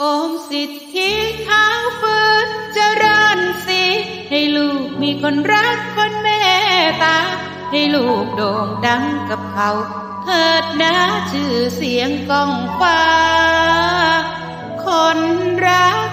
โอมสิทธิเท้าฟื้นเจริญสีให้ลูกมีคนรักคนเมตตา ให้ลูกโด่งดังกับเขา เถิดนะชื่อเสียงก้องฟ้า คนรัก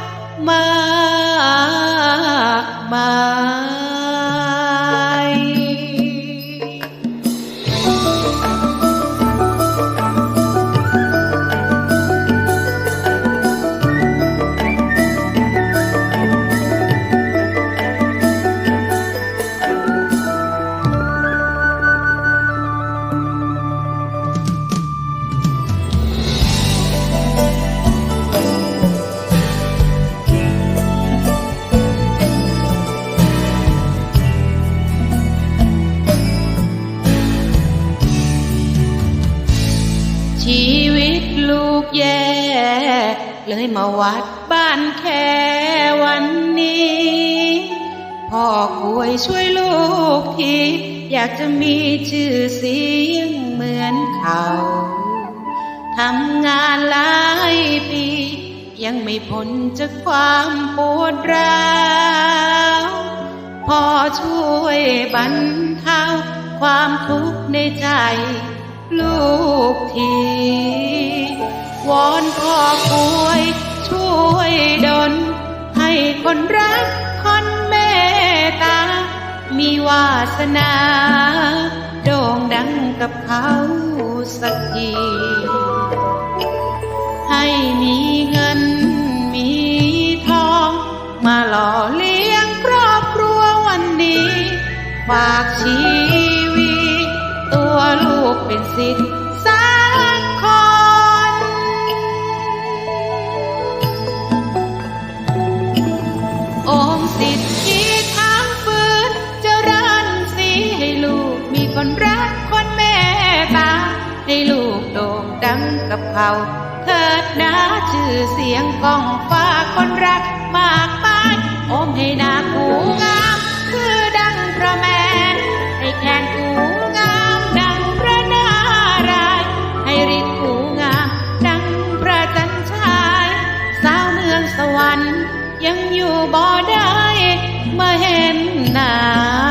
ชีวิตลูกแย่ เลยมาวัดบ้านแค่วันนี้ พ่อป่วยช่วยลูกที อยากจะมีชื่อเสียงเหมือนเขาทำงานหลายปี ยังไม่พ้นจากความปวดร้าวพ่อช่วยบรรเทาความทุกข์ในใจ ลูกทีวอนพ่อป่วยช่วยดลให้คนรักคนเมตตา มีวาสนา โด่งดังกับเขาสักที ให้มีเงินมีทอง มาหล่อเลี้ยงครอบครัววันนี้ ฝากชีวิ ตัวลูกเป็นสิทธิ์สักคน โอมสิทธิทางฝืนเจริญสีให้ลูกมีคนรักคนเมตตาให้ลูกโด่งดังกับเขาเถิดนะชื่อเสียงกองฟ้าคนรักมากมาย องสวรรค์ยังอยู่บ่ได้มื่เห็นหน้า